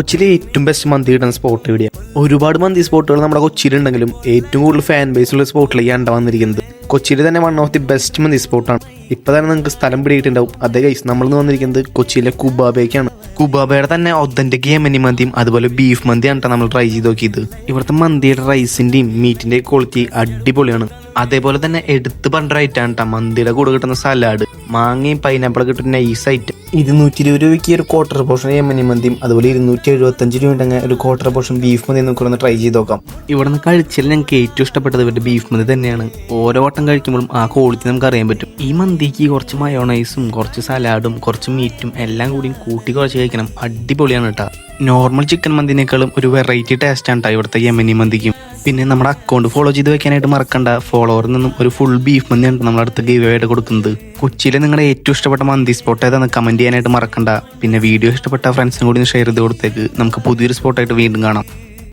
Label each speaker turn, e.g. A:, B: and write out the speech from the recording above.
A: കൊച്ചിയിലെ ഏറ്റവും ബെസ്റ്റ് മന്തി കിട്ടുന്ന സ്പോട്ട് എവിടെയാണ് ഒരുപാട് മന്തി സ്പോട്ടുകൾ നമ്മുടെ കൊച്ചിയിലുണ്ടെങ്കിലും ഏറ്റവും കൂടുതൽ ഫാൻ ബേസ് ഉള്ള സ്പോട്ടിലേക്ക് അണ്ട വന്നിരിക്കുന്നത്. കൊച്ചിയിൽ തന്നെ one of the best mandi സ്പോട്ടാണ് ഇപ്പൊ തന്നെ നിങ്ങൾക്ക് സ്ഥലം പിടിയിട്ടുണ്ടാവും. അതേ കൈസ് നമ്മൾ വന്നിരിക്കുന്നത് കൊച്ചിയിലെ കുബാബേക്കാണ്. കുബാബയുടെ തന്നെ ഒതന്റിക് യമനി മന്തിയും അതുപോലെ ബീഫ് മന്തിയാണ് നമ്മൾ ട്രൈ ചെയ്ത് നോക്കിയത്. ഇവിടുത്തെ മന്തിയുടെ റൈസിന്റെയും മീറ്റിന്റെയും ക്വാളിറ്റി അടിപൊളിയാണ്. അതേപോലെ തന്നെ എടുത്ത് പണ്ടറായിട്ടാണ് മന്തിയുടെ കൂടെ കിട്ടുന്ന സലാഡ് മാങ്ങയും പൈനാപ്പിൾ കിട്ടുന്ന നൈസ് ഐറ്റം ഇരുന്നൂറ്റി ഇരുപത് രൂപയ്ക്ക് ഒരു ക്വാർട്ടർ പോർഷൻ യമനി മന്തിയും അതുപോലെ ഇരുന്നൂറ്റി എഴുപത്തഞ്ച് രൂപ ഉണ്ടെങ്കിൽ ഒരു ക്വാർട്ടർ പോർഷൻ ബീഫ് മന്തി നമുക്ക് ഒന്ന് ട്രൈ ചെയ്ത് നോക്കാം. ഇവിടെ നിന്ന് കഴിച്ചാൽ ഞങ്ങൾക്ക് ഏറ്റവും ഇഷ്ടപ്പെട്ടത് ഇവരുടെ ബീഫ് മന്തി തന്നെയാണ്. ഓരോ വട്ടം കഴിക്കുമ്പോഴും ആ ക്വാളിറ്റി നമുക്ക് അറിയാൻ പറ്റും. ഈ മന്തിക്ക് കുറച്ച് മയോണൈസും കുറച്ച് സലാഡും കുറച്ച് മീറ്റും എല്ലാം കൂടി കൂട്ടി കുറച്ച് കഴിക്കണം. അടിപൊളിയാണ് കേട്ടോ. നോർമൽ ചിക്കൻ മന്തിനേക്കാളും ഒരു വെറൈറ്റി ടേസ്റ്റ് ആണ് കേട്ടോ ഇവിടുത്തെ യമനി മന്തിക്കും. പിന്നെ നമ്മുടെ അക്കൗണ്ട് ഫോളോ ചെയ്ത് വെക്കാനായിട്ട് മറക്കണ്ട. ഫോളോവറിൽ നിന്നും ഒരു ഫുൾ ബീഫ് മന്തിയാണ് നമ്മുടെ അടുത്ത് ഗീവ് ആയിട്ട് കൊടുക്കുന്നത്. കൊച്ചിയിലെ നിങ്ങളുടെ ഏറ്റവും ഇഷ്ടപ്പെട്ട മന്തി സ്പോട്ട് ഏതാന്ന് കമന്റ് ചെയ്യാനായിട്ട് മറക്കണ്ട. പിന്നെ വീഡിയോ ഇഷ്ടപ്പെട്ട ഫ്രണ്ട്സിനും കൂടി ഷെയർ ചെയ്ത് കൊടുത്തേക്ക്. നമുക്ക് പുതിയൊരു സ്പോട്ടായിട്ട് വീണ്ടും കാണാം.